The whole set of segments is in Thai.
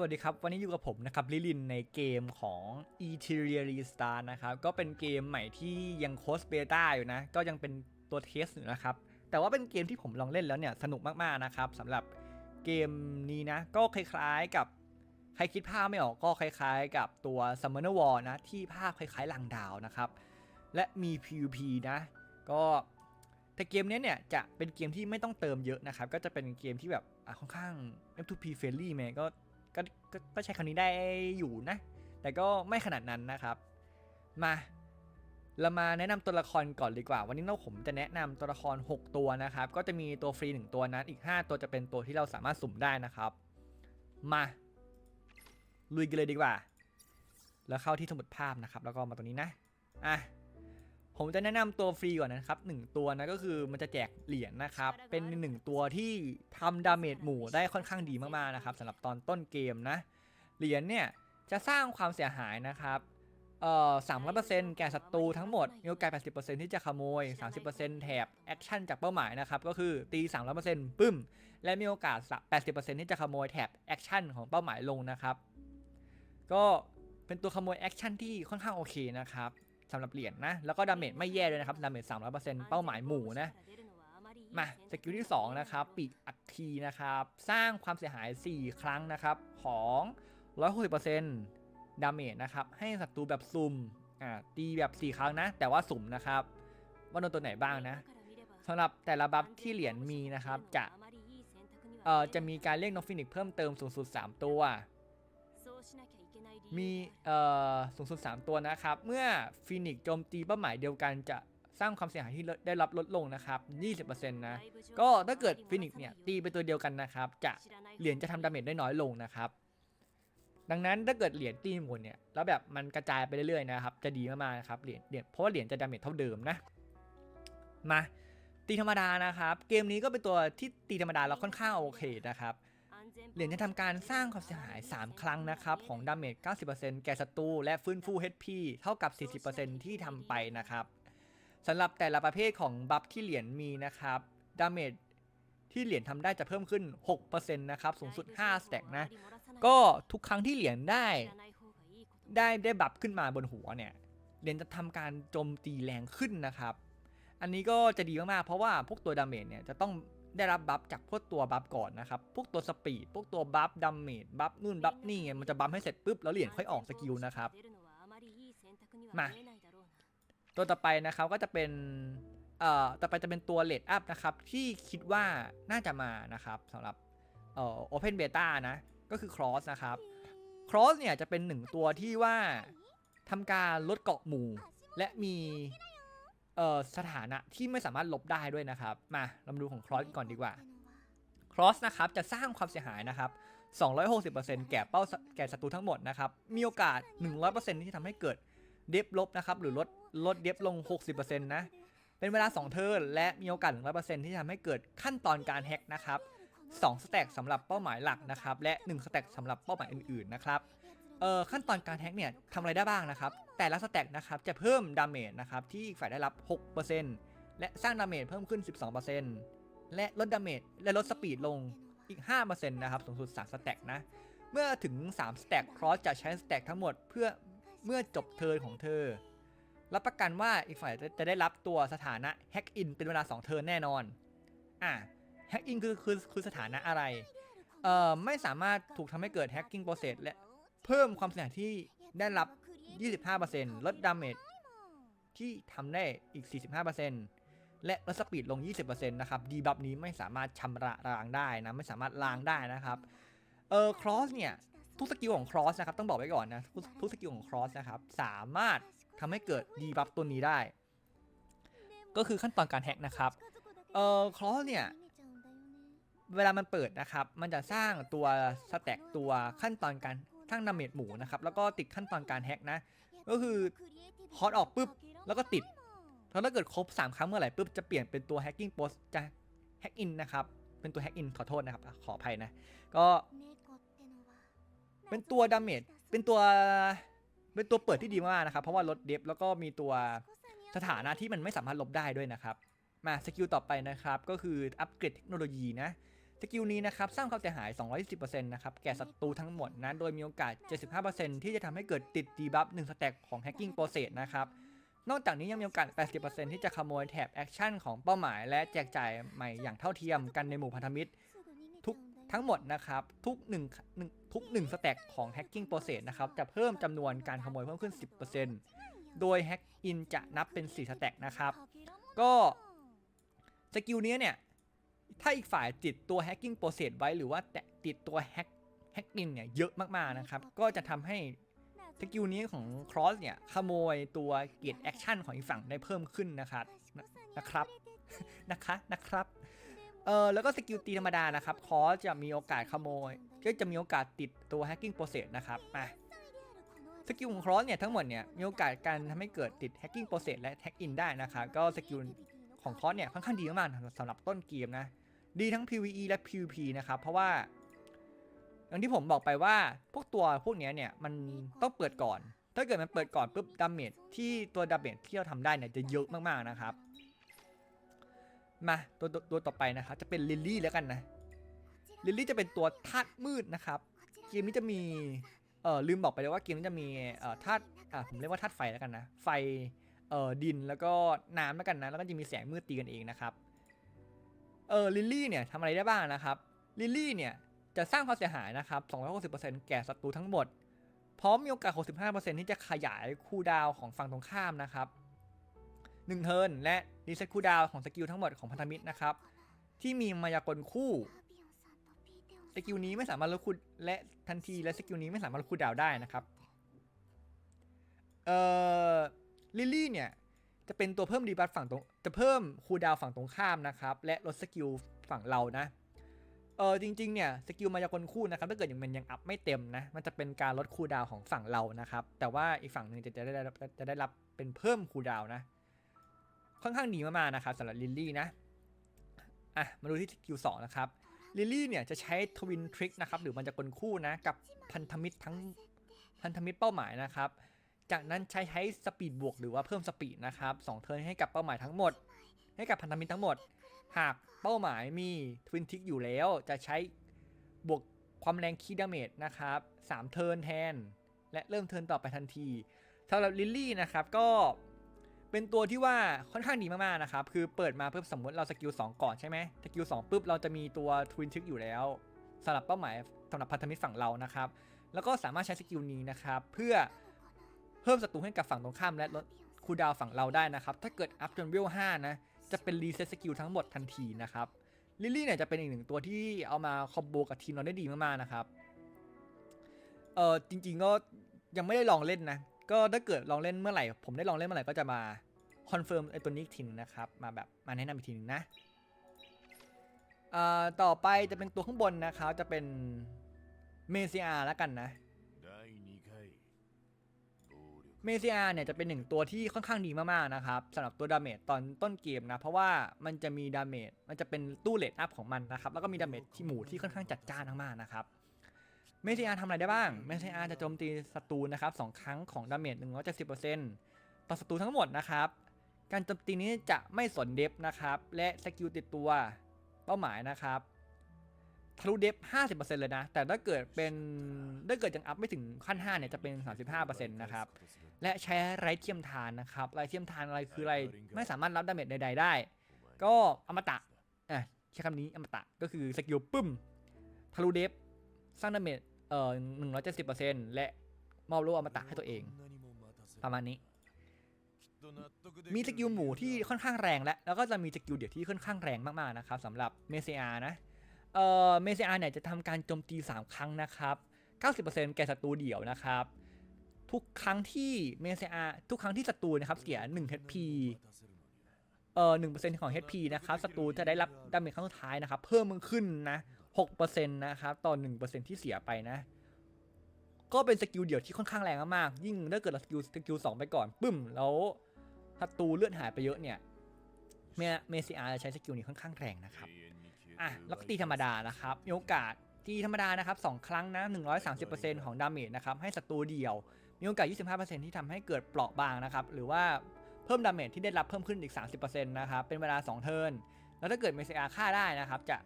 สวัสดีครับ วันนี้อยู่กับผมนะครับลิลินในเกมของ e t e r i a r i s t a r นะครับ ก็เป็นเกมใหม่ที่ยังโคสเบต้าอยู่นะ ก็ยังเป็นตัวเทสอยู่นะครับ แต่ว่าเป็นเกมที่ผมลองเล่นแล้วเนี่ย สนุกมาก ๆ นะครับสำหรับเกมนี้นะ ก็คล้ายๆกับ ใครคิดภาพไม่ออกก็คล้ายๆ กับตัว Summoner War นะ ที่ภาพคล้ายๆลังดาวนะครับ และมี PVP นะ ก็แต่เกมนี้เนี่ยจะเป็นเกมที่ไม่ต้องเติมเยอะนะครับ ก็จะเป็นเกมที่แบบค่อนข้าง M2P friendly แมก็ ก็ก็ใช้คำนี้ได้อยู่นะ แต่ก็ไม่ขนาดนั้นนะครับ มาเรามาแนะนำตัวละครก่อนดีกว่า วันนี้เราผมจะแนะนำตัวละคร 6 ตัวนะครับ ก็จะมีตัวฟรี 1 ตัวนั้นอีก 5 ตัวจะเป็นตัวที่เราสามารถสุ่มได้นะครับ มาลุยกันเลยดีกว่า แล้วเข้าที่สมุดภาพนะครับ แล้วก็มาตรงนี้นะอะ ผมจะแนะนำตัวฟรีก่อนนะครับ 1 ตัวนะก็คือมันจะแจกเหรียญนะครับ เป็น 1 ตัวที่ทำดาเมจหมู่ได้ค่อนข้างดีมากๆนะครับสำหรับตอนต้นเกมนะ เหรียญเนี่ยจะสร้างความเสียหายนะครับเอ่อสามร้อยเปอร์เซ็นต์แก่ศัตรูทั้งหมดมีโอกาส80%ที่จะขโมย30%แถบแอคชั่นจากเป้าหมายนะครับก็คือตี300%ปึ้ม และมีโอกาส80%ที่จะขโมยแถบแอคชั่นของเป้าหมายลงนะครับ ก็เป็นตัวขโมยแอคชั่นที่ค่อนข้างโอเคนะครับ สำหรับเหรียญนะ แล้วก็ดาเมจไม่แย่เลยนะครับ ดาเมจ300%เป้าหมายหมู่นะ มาสกิลที่ 2 นะครับ ปีกอัคคีนะครับ สร้างความเสียหาย 4 ครั้งนะครับ ของ 160%ดาเมจนะครับ ให้ศัตรูแบบซุ่มอ่าตีแบบ 4 ครั้งนะ แต่ว่าสุ่มนะครับ ว่าโดนตัวไหนบ้างนะสำหรับแต่ละบัฟที่เหรียญมีนะครับ จะเอ่อจะมีการเรียกนกฟินิกซ์เพิ่มเติมสูงสุด 3 ตัว มีสูงสุด 3 ตัวนะครับ เมื่อฟินิกซ์โจมตีเป้าหมายเดียวกันจะสร้างความเสียหายที่ได้รับลดลงนะครับ 20%นะ ก็ถ้าเกิดฟินิกซ์เนี่ยตีเป็นตัวเดียวกันนะครับ จะเหรียญจะทำดาเมจได้น้อยลงนะครับ ดังนั้นถ้าเกิดเหรียญตีหมดเนี่ย แล้วแบบมันกระจายไปเรื่อยๆนะครับ จะดีมากๆนะครับเหรียญเพราะว่าเหรียญจะดาเมจเท่าเดิมนะ มาตีธรรมดานะครับ เกมนี้ก็เป็นตัวที่ตีธรรมดาแล้วค่อนข้างโอเคนะครับ เหรียญจะทำการสร้างความเสียหาย 3 ครั้งนะครับ ของดาเมจ 90%แก่ศัตรูและฟื้นฟู HP เท่ากับ 40%ที่ทำไปนะครับสำหรับแต่ละประเภทของบัฟที่เหรียญมีนะครับดาเมจที่เหรียญทำได้จะเพิ่มขึ้น 6%นะครับ สูงสุด5สแต็กนะ ก็ทุกครั้งที่เหรียญได้ ได้ได้บัฟขึ้นมาบนหัวเนี่ย เหรียญจะทำการโจมตีแรงขึ้นนะครับ อันนี้ก็จะดีมากๆ เพราะว่าพวกตัวดาเมจเนี่ยจะต้อง ได้รับบัฟจากพวกตัวบัฟก่อนนะครับ พวกตัวสปีด พวกตัวบัฟดาเมจ บัฟนู่นบัฟนี่ไง มันจะบัฟให้เสร็จปุ๊บแล้วเหรียญค่อยออกสกิลนะครับ มา ตัวต่อไปนะครับก็จะเป็น เอ่อ ต่อไปจะเป็นตัวเลดอัพนะครับ ที่คิดว่าน่าจะมานะครับสำหรับ เอ่อ Open Beta นะ ก็คือ Cross นะครับ Cross เนี่ยจะเป็นหนึ่งตัวที่ว่าทำการลดเกาะหมู่ และมี สถานะที่ไม่สามารถลบได้ด้วยนะครับ มาเรามาดูของ Cross ก่อนดีกว่า Cross นะครับจะสร้างความเสียหายนะครับ 260%แก่เป้าแก่ศัตรูทั้งหมดนะครับ มีโอกาส 100%ที่ทำให้เกิดเดฟลบนะครับ หรือลดลดเดฟลง 60%นะ เป็นเวลา 2 เทิร์นและมีโอกาส 100%ที่ทำให้เกิดขั้นตอนการแฮ็กนะครับ2สแต็กสำหรับเป้าหมายหลักนะครับ และ1สแต็กสำหรับเป้าหมายอื่นๆนะครับเอ่อขั้นตอนการแฮ็กเนี่ยทำอะไรได้บ้างนะครับ แต่ละสแต็กนะครับจะเพิ่มดาเมจนะครับที่อีกฝ่ายได้รับ 6%และสร้างดาเมจเพิ่มขึ้น 12%และลดดาเมจและลดสปีดลงอีก 5%นะครับสูงสุด 3 สแต็กนะ เมื่อถึง 3 สแต็กครอสจะใช้สแต็กทั้งหมดเพื่อเมื่อจบเทิร์นของเธอ รับประกันว่าอีกฝ่ายจะได้รับตัวสถานะแฮกอินเป็นเวลา 2 เทิร์นแน่นอน อะแฮกอินคือคือคือสถานะอะไร เอ่อ ไม่สามารถถูกทำให้เกิดแฮกกิ้งโปรเซสและเพิ่มความเสี่ยงที่ได้รับ 25%ลดดาเมจที่ทำได้อีก 45%และลดสปีดลง 20%นะครับดีบัฟนี้ไม่สามารถชำระล้างได้นะ ไม่สามารถล้างได้นะครับเออครอสเนี่ย ทุกสกิลของครอสนะครับ ต้องบอกไว้ก่อนนะ ทุกทุกสกิลของครอสนะครับ สามารถทำให้เกิดดีบัฟตัวนี้ได้ ก็คือขั้นตอนการแฮกนะครับเออครอสเนี่ยเวลามันเปิดนะครับ มันจะสร้างตัวสแต็กตัวขั้นตอนการ สร้งดาเมจหมูนะครับ แล้วก็ติดขั้นตอนการแฮกนะ ก็คือฮอตออกปุ๊บ แล้วก็ติดแล้วถ้าเกิดครบ 3 ครั้งเมื่อไหร่ปุ๊บ จะเปลี่ยนเป็นตัวแฮกกิ้งโพสจะแฮกอินนะครับ เป็นตัวแฮกอินขอโทษนะครับ ขออภัยนะ ก็ เป็นตัวดาเมจ เป็นตัว เป็นตัวเปิดที่ดีมากนะครับ เพราะว่าลดเดฟแล้วก็มีตัวสถานะที่มันไม่สามารถลบได้ด้วยนะครับ มาสกิลต่อไปนะครับ ก็คืออัปเกรดเทคโนโลยีนะ สกิลนี้นะครับสร้างความเสียหาย 210%นะครับแก่ศัตรูทั้งหมดนะโดยมีโอกาส 75%ที่จะทำให้เกิดติดดีบัฟ1สแต็กของ Hacking Process นะครับนอกจากนี้ยังมีโอกาส 80%ที่จะขโมยแถบแอคชั่นของเป้าหมายและแจกจ่ายใหม่อย่างเท่าเทียมกันในหมู่พันธมิตร ทุกทั้งหมดนะครับทุก1นึ่งทุก1สแต็กของ Hacking Process นะครับจะเพิ่มจำนวนการขโมยเพิ่มขึ้น 10%โดย Hack In จะนับเป็น 4 สแต็กนะครับ ก็สกิลนี้เนี่ย ถ้าอีกฝ่ายติดตัว hacking process ไว้หรือว่าแตะติดตัว hack hacking เนี่ยเยอะมากๆนะครับ ก็จะทำให้สกิลนี้ของ cross เนี่ยขโมยตัวเกียร action ของอีกฝั่งได้เพิ่มขึ้นนะครับนะครับนะคะนะครับเออแล้วก็สกิลตีธรรมดานะครับ cross จะมีโอกาสขโมย ก็จะมีโอกาสติดตัว hacking process นะครับมาสกิลของ cross เนี่ยทั้งหมดเนี่ยมีโอกาสการทำให้เกิดติด hacking process และ hack in ได้นะครับก็สกิลของ cross เนี่ยค่อนข้างดีมากสำหรับต้นเกมนะ ดีทั้ง PVE และ PVP นะครับ เพราะว่า อย่างที่ผมบอกไปว่าพวกตัวพวกนี้เนี่ยมันต้องเปิดก่อน ถ้าเกิดมันเปิดก่อนปุ๊บดาเมจที่ตัวดาเมจที่เราทำได้เนี่ยจะเยอะมากๆนะครับ มาตัวตัวต่อไปนะครับจะเป็นลิลลี่แล้วกันนะลิลลี่จะเป็นตัวธาตุมืดนะครับเกมนี้จะมีเออลืมบอกไปเลยว่าเกมนี้จะมีเออธาตุอ่าผมเรียกว่าธาตุไฟแล้วกันนะไฟเออดินแล้วก็น้ำแล้วกันนะแล้วก็จะมีแสงมืดตีกันเองนะครับ เออลิลลี่เนี่ยทำอะไรได้บ้างนะครับลิลลี่เนี่ยจะสร้างความเสียหายนะครับ 260%แก่ศัตรูทั้งหมด พร้อมมีโอกาส 65%ที่จะขยายคูลดาวของฝั่งตรงข้ามนะครับ 1 เทิร์นและรีเซ็ตคูลดาวของสกิลทั้งหมดของพันธมิตรนะครับ ที่มีมายากลคู่ สกิลนี้ไม่สามารถลดคูลและทันทีและสกิลนี้ไม่สามารถลดคูลดาวได้นะครับ เอ่อ ลิลลี่เนี่ย จะเป็นตัวเพิ่มดีบัฟฝั่งตรงจะเพิ่มคูดาวฝั่งตรงข้ามนะครับ และลดสกิลฝั่งเรานะเออจริงๆเนี่ยสกิลมายากลคู่นะครับถ้าเกิดยังมันยังอัพไม่เต็มนะมันจะเป็นการลดคูดาวของฝั่งเรานะครับ แต่ว่าอีกฝั่งหนึ่งจะจะได้รับจะได้รับเป็นเพิ่มคูดาวน์นะ ค่อนข้างดีมากๆนะครับสำหรับลิลลี่นะอะมาดูที่สกิล2นะครับลิลลี่เนี่ยจะใช้ทวินทริกนะครับหรือมันจะกลคู่นะกับพันธมิตรทั้งพันธมิตรเป้าหมายนะครับ จากนั้นใช้ใช้สปีดบวกหรือว่าเพิ่มสปีดนะครับสองเทิร์นให้กับเป้าหมายทั้งหมด ให้กับพันธมิตรทั้งหมด หากเป้าหมายมีทวินทิกอยู่แล้ว จะใช้บวกความแรงคีดาเมจนะครับสามเทิร์นแทน และเริ่มเทิร์นต่อไปทันทีสำหรับลิลลี่นะครับก็เป็นตัวที่ว่าค่อนข้างดีมากๆนะครับ คือเปิดมาเพิ่มสมมติเราสกิล2ก่อนใช่ไหมสกิล2ปุ๊บเราจะมีตัวทวินทิกอยู่แล้วสำหรับเป้าหมายสำหรับพันธมิตรฝั่งเรานะครับ แล้วก็สามารถใช้สกิลนี้นะครับ เพื่อ เพิ่มศัตรูให้กับฝั่งตรงข้ามและลดคูดาวฝั่งเราได้นะครับ ถ้าเกิดอัพจนเวล5นะ จะเป็นรีเซ็ตสกิลทั้งหมดทันทีนะครับ ลิลลี่เนี่ยจะเป็นอีกหนึ่งตัวที่เอามาคอมโบกับทีมเราได้ดีมากๆนะครับ เออจริงๆก็ยังไม่ได้ลองเล่นนะ ก็ถ้าเกิดลองเล่นเมื่อไหร่ ผมได้ลองเล่นเมื่อไหร่ก็จะมาคอนเฟิร์มไอ้ตัวนี้อีกทีนึงนะครับ มาแบบมาแนะนำอีกทีนึงนะอ่าต่อไปจะเป็นตัวข้างบนนะครับ จะเป็นเมเซียแล้วกันนะ เมเซียเนี่ยจะเป็นหนึ่งตัวที่ค่อนข้างดีมากๆนะครับสำหรับตัวดาเมจตอนต้นเกมนะเพราะว่ามันจะมีดาเมจมันจะเป็นตู้เลดอัพของมันนะครับแล้วก็มีดาเมจที่หมู่ที่ค่อนข้างจัดจ้านมากๆนะครับเมเซียทำอะไรได้บ้างเมเซียจะโจมตีศัตรูนะครับสองครั้งของดาเมจ170%ต่อศัตรูทั้งหมดนะครับการโจมตีนี้จะไม่สนเดฟนะครับและสกิลติดตัวเป้าหมายนะครับ ทะลุเดฟ50%เลยนะ แต่ถ้าเกิดเป็นถ้าเกิดยังอัพไม่ถึงขั้น 5 เนี่ย จะเป็น 35%นะครับ และใช้ไรเทียมทานนะครับไรเทียมทานอะไรคืออะไร ไม่สามารถรับดาเมจใดๆได้ ก็อมตะอะใช้คำนี้อมตะก็คือสกิลปึ้มทะลุเดฟสร้างดาเมจเอ่อ170%และมอบโล่อมตะให้ตัวเอง ประมาณนี้ มีสกิลหมู่ที่ค่อนข้างแรงและแล้วก็จะมีสกิลเดี่ยวที่ค่อนข้างแรงมากๆนะครับสำหรับเมเซียนะ เอ่อเมเซียเนี่ยจะทำการโจมตี 3 ครั้งนะครับ 90%แก่ศัตรูเดี่ยวนะครับ ทุกครั้งที่เมเซียทุกครั้งที่ศัตรูนะครับเสีย1 HP เอ่อ1%ของ HP นะครับศัตรูจะได้รับดาเมจครั้งสุดท้ายนะครับ เพิ่มมึงขึ้นนะ6%นะครับต่อ1%ที่เสียไปนะ ก็เป็นสกิลเดี่ยวที่ค่อนข้างแรงมากยิ่งถ้าเกิดเราสกิลสกิลสองไปก่อนปึ้ม แล้วศัตรูเลือดหายไปเยอะเนี่ยเมเมเซียจะใช้สกิลนี้ค่อนข้างแรงนะครับ อะแล้วก็ตีธรรมดานะครับมีโอกาสตีธรรมดานะครับสองครั้งนะ 130%ของดาเมจนะครับให้ศัตรูเดียว มีโอกาส 25%ที่ทำให้เกิดเปราะบางนะครับหรือว่าเพิ่มดาเมจที่ได้รับเพิ่มขึ้นอีก 30%นะครับเป็นเวลา 2 เทิร์นแล้วถ้าเกิดเมเซียฆ่าได้นะครับจะ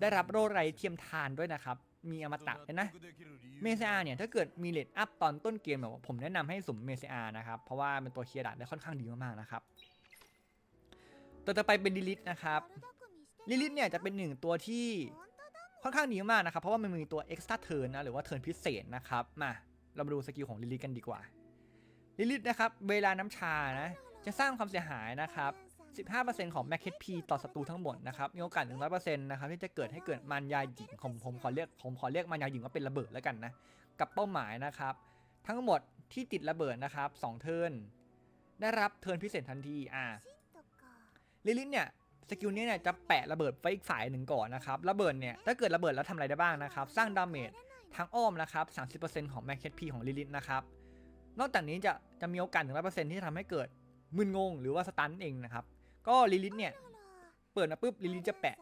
ได้รับโรไรเทียมทานด้วยนะครับมีอมตะเลยนะเมเซอาเนี่ยถ้าเกิดมีเลดอัพตอนต้นเกมแบบว่าผมแนะนำให้สุ่มเมเซอานะครับเพราะว่าเป็นตัวเคลียร์ด่านได้ค่อนข้างดีมากๆนะครับตัวต่อไปเป็นลิลิทนะครับ ลิลิทเนี่ยจะเป็นหนึ่งตัวที่ค่อนข้างดีมากนะครับ เพราะว่ามันมีตัว extra turn นะ หรือว่า turn พิเศษนะครับ มา เรามาดูสกิลของลิลิทกันดีกว่า ลิลิทนะครับ เวลาน้ำชานะ จะสร้างความเสียหายนะครับ 15%ของ Max HP ต่อศัตรูทั้งหมดนะครับ มีโอกาส 100%นะครับที่จะเกิดให้เกิดมันยาหญิงผมผมขอเรียกผมขอเรียกมันยาหญิงว่าเป็นระเบิดแล้วกันนะ กับเป้าหมายนะครับ ทั้งหมดที่ติดระเบิดนะครับ2เทิร์นได้รับเทิร์นพิเศษทันที อ่าลิลิทเนี่ย สกิลนี้เนี่ยจะแปะระเบิดไว้อีกฝ่ายหนึ่งก่อนนะครับระเบิดเนี่ยถ้าเกิดระเบิดแล้วทำอะไรได้บ้างนะครับสร้างดาเมจทางอ้อมนะครับ30%ของ Max HP ของลิลิทนะครับนอกจากนี้จะจะมีโอกาส100%ที่ทำให้เกิดมึนงง หรือว่าสตันเองนะครับก็ลิลิทเนี่ยเปิดมาปุ๊บลิลิทจะแปะ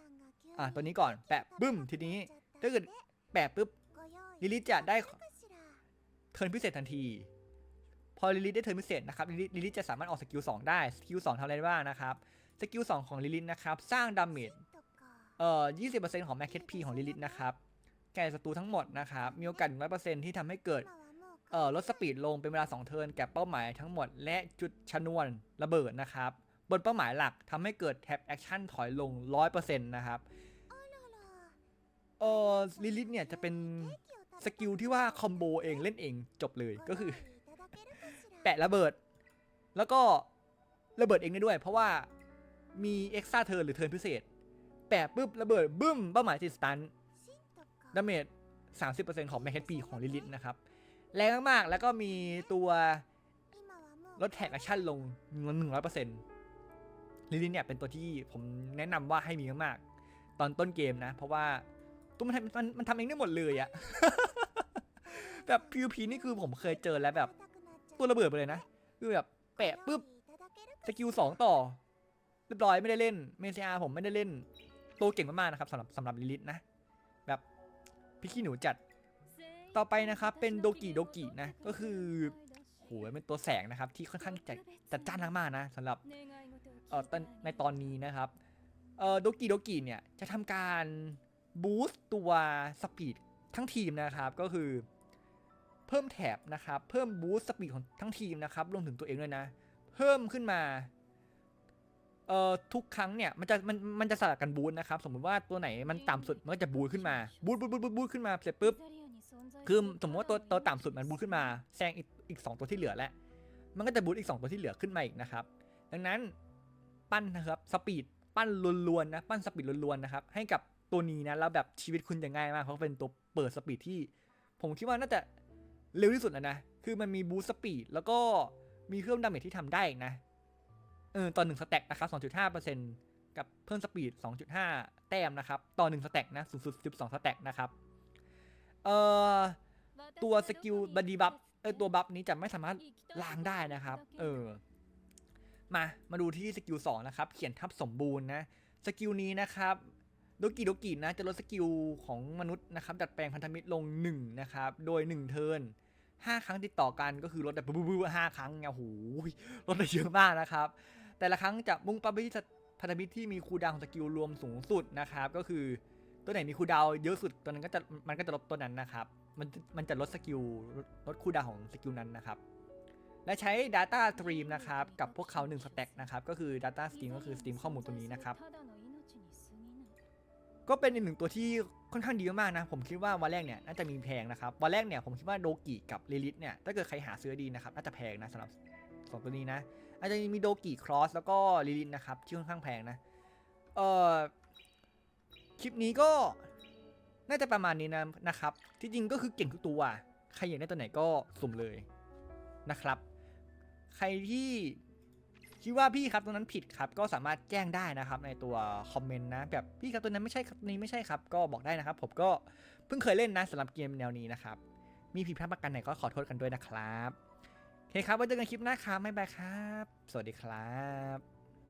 อ่าตัวนี้ก่อนแปะบึ้มทีนี้ถ้าเกิดแปะปุ๊บลิลิทจะได้เทิร์นพิเศษทันที พอลิลิทได้เทิร์นพิเศษนะครับลิลิทลิลิทจะสามารถออกสกิล2ได้สกิล2ทำอะไรได้บ้างนะครับ สกิล2ของลิลิทนะครับ สร้างดาเมจเอ่อ20%ของ Max HP ของลิลิทนะครับ แก่ศัตรูทั้งหมดนะครับ มีโอกาส 100%ที่ทำให้เกิดเอ่อลดสปีดลงเป็นเวลา 2 เทิร์นแก่เป้าหมายทั้งหมด และจุดชนวนระเบิดนะครับ บนเป้าหมายหลักทำให้เกิดแท็บแอคชั่นถอยลง 100%นะครับเอ่อลิลิทเนี่ยจะเป็นสกิลที่ว่าคอมโบเองเล่นเองจบเลยก็คือ แปะระเบิด แล้วก็ระเบิดเองได้ด้วย เพราะว่า มีเอ็กซ์ตร้าเทิร์นหรือเทิร์นพิเศษ แปะปุ๊บระเบิดบึ้มเป้าหมายติดสตันดาเมจ30%ของแมคเฮดปีของลิลิทนะครับ แรงมากๆ แล้วก็มีตัวลดแท็กแอคชั่นลงหนึ่งร้อยเปอร์เซ็นต์ลิลิทเนี่ยเป็นตัวที่ผมแนะนำว่าให้มีมากๆ ตอนต้นเกมนะ เพราะว่าตัวมันทำมันมันทำเองได้หมดเลยอะแบบ PVP นี่คือผมเคยเจอแล้วแบบ ตัวระเบิดไปเลยนะ คือแบบแปะปุ๊บสกิลสองต่อ รียบร้อยไม่ได้เล่นเมเซียผมไม่ได้เล่น ตัวเก่งมากๆนะครับสำหรับสำหรับลิลิทนะ แบบพี่ขี้หนูจัดต่อไปนะครับเป็นโดกิโดกินะก็คือโหเป็นตัวแสงนะครับที่ค่อนข้างจะจัดจ้านมากๆนะสำหรับเอ่อตอนในตอนนี้นะครับเอ่อโดกิโดกิเนี่ยจะทำการบูสต์ตัวสปีดทั้งทีมนะครับก็คือเพิ่มแถบนะครับเพิ่มบูสต์สปีดของทั้งทีมนะครับรวมถึงตัวเองด้วยนะ เพิ่มขึ้นมา เอ่อทุกครั้งเนี่ยมันจะมันมันจะสลับกันบูสต์นะครับสมมุติว่าตัวไหนมันต่ำสุดมันก็จะบูสต์ขึ้นมาบูสต์บูสต์บูสต์บูสต์ขึ้นมาเสร็จปุ๊บคือสมมติว่าตัวตัวต่ำสุดมันบูทขึ้นมาแซงอีกอีกสองตัวที่เหลือแล้วมันก็จะบูทอีก2ตัวที่เหลือขึ้นมาอีกนะครับดังนั้นปั้นนะครับสปีดปั้นลวนๆนะปั้นสปีดลวนๆนะครับให้กับตัวนี้นะแล้วแบบชีวิตคุณจะง่ายมากเพราะเป็นตัวเปิดสปีดที่ ผมคิดว่าน่าจะเร็วที่สุดแล้วนะคือมันมีบูสต์สปีดแล้วก็มีเพิ่มดาเมจที่ทำได้อีกนะ เออตอนหนึ่งสแต็กนะครับ2.5%กับเพิ่มสปีด 2.5 แต้มนะครับ ต่อหนึ่งสแต็กนะ สูงสุด 12 สแต็กนะครับ เอ่อ ตัวสกิลบัดดี้บัฟ เออตัวบัฟนี้จะไม่สามารถล้างได้นะครับ เออ มา มาดูที่สกิล2นะครับ เขียนทับสมบูรณ์นะ สกิลนี้นะครับโดกิโดกินะ จะลดสกิลของมนุษย์นะครับ ดัดแปลงพันธมิตรลง 1 นะครับ โดย 1 เทิร์น5ครั้งติดต่อกันก็คือลดแบบบู๊บห้าครั้งเนี่ยโอ้โหลดได้เยอะมากนะครับ แต่ละครั้งจะมุ่งเป้าไปที่พันธมิตรที่มีคูดาวของสกิลรวมสูงสุดนะครับ ก็คือตัวไหนมีคูดาวเยอะสุดตัวนั้นก็จะมันก็จะลดตัวนั้นนะครับ มันมันจะลดสกิลลดคูดาวของสกิลนั้นนะครับ และใช้ Data Stream นะครับ กับพวกเขา1สแต็กนะครับ ก็คือ Data Stream ก็คือสตรีมข้อมูลตัวนี้นะครับ ก็เป็นอีกหนึ่งตัวที่ค่อนข้างดีมากนะ ผมคิดว่าวันแรกเนี่ยน่าจะมีแพงนะครับ วันแรกเนี่ยผมคิดว่าโดกิกับลิลิทเนี่ยถ้าเกิดใครหาซื้อดีนะครับน่าจะแพงนะสำหรับสองตัวนี้นะ อาจจะมีโดกิครอสแล้วก็ลิลิทนะครับ ที่ค่อนข้างแพงนะ เอ่อ คลิปนี้ก็น่าจะประมาณนี้นะนะครับ ที่จริงก็คือเก่งทุกตัว ใครอยากได้ตัวไหนก็สุ่มเลยนะครับ ใครที่คิดว่าพี่ครับตัวนั้นผิดครับ ก็สามารถแจ้งได้นะครับ ในตัวคอมเมนต์นะแบบพี่ครับตัวนั้นไม่ใช่ครับนี้ไม่ใช่ครับ ก็บอกได้นะครับ ผมก็เพิ่งเคยเล่นนะสำหรับเกมแนวนี้นะครับ มีผิดพลาดประกันไหนก็ขอโทษกันด้วยนะครับ เคครับไว้เจอกันคลิปหน้าครับบ๊ายบายครับ สวัสดีครับ